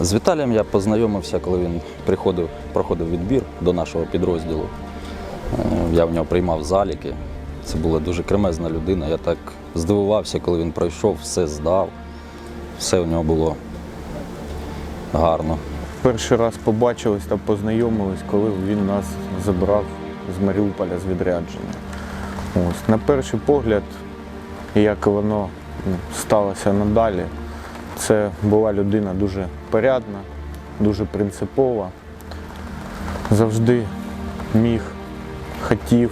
З Віталієм я познайомився, коли він приходив, проходив відбір до нашого підрозділу. Е, Я в нього приймав заліки. Це була дуже кремезна людина. Я так здивувався, коли він пройшов, все здав, все у нього було гарно. Перший раз побачились та познайомились, коли він нас забрав з Маріуполя з відрядження. Ось. На перший погляд, як воно сталося надалі, це була людина дуже порядна, дуже принципова, завжди міг, хотів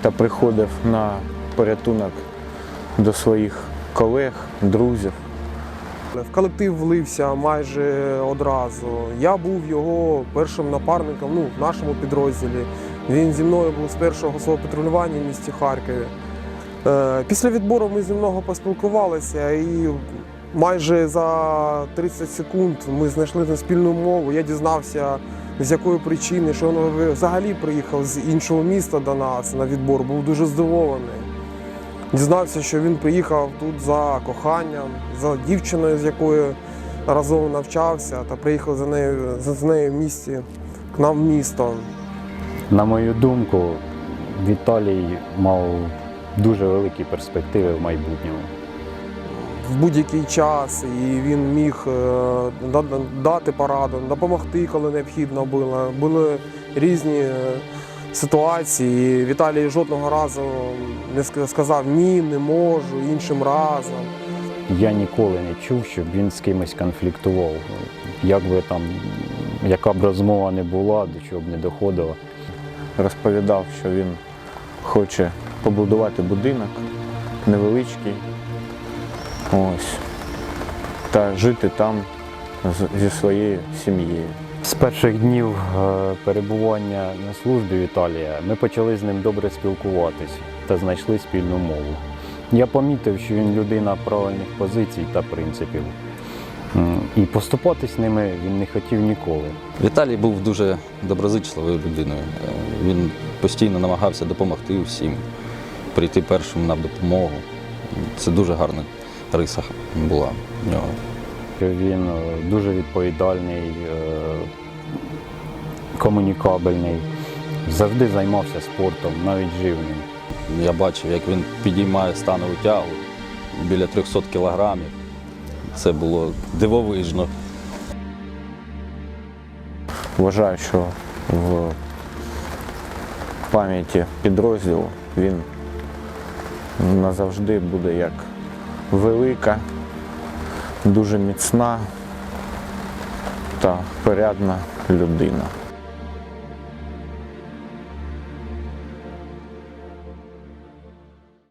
та приходив на порятунок до своїх колег, друзів. В колектив влився майже одразу. Я був його першим напарником ну, в нашому підрозділі. Він зі мною був з першого свого патрулювання в місті Харкові. Е, Після відбору ми зі мною поспілкувалися і майже за 30 секунд ми знайшли на спільну мову. Я дізнався, з якої причини, що він взагалі приїхав з іншого міста до нас на відбор. Був дуже здивований. Дізнався, що він приїхав тут за коханням, за дівчиною, з якою разом навчався, та приїхав за нею за нею в місті к нам в місто. На мою думку, Віталій мав дуже великі перспективи в майбутньому. В будь-який час, і він міг е, дати пораду, допомогти, коли необхідно було. Були різні е, ситуації. Віталій жодного разу не сказав ні, не можу, іншим разом. Я ніколи не чув, щоб він з кимось конфліктував. Як би там, яка б розмова не була, до чого б не доходило. розповідав, що він хоче побудувати будинок невеличкий. Ось. Та жити там зі своєю сім'єю. З перших днів е, перебування на службі Віталія ми почали з ним добре спілкуватись та знайшли спільну мову. Я помітив, що він людина правильних позицій та принципів. І поступатись ними він не хотів ніколи. Віталій був дуже доброзичливою людиною. Е, Він постійно намагався допомогти всім, прийти першим на допомогу. Це дуже гарна риса була в нього. Він е, дуже відповідальний, е, комунікабельний, завжди займався спортом, навіть жив ним. Я бачив, як він підіймає станову тягу біля 300 кілограмів. Це було дивовижно. Вважаю, що в пам'яті підрозділу він назавжди буде як велика, дуже міцна та порядна людина.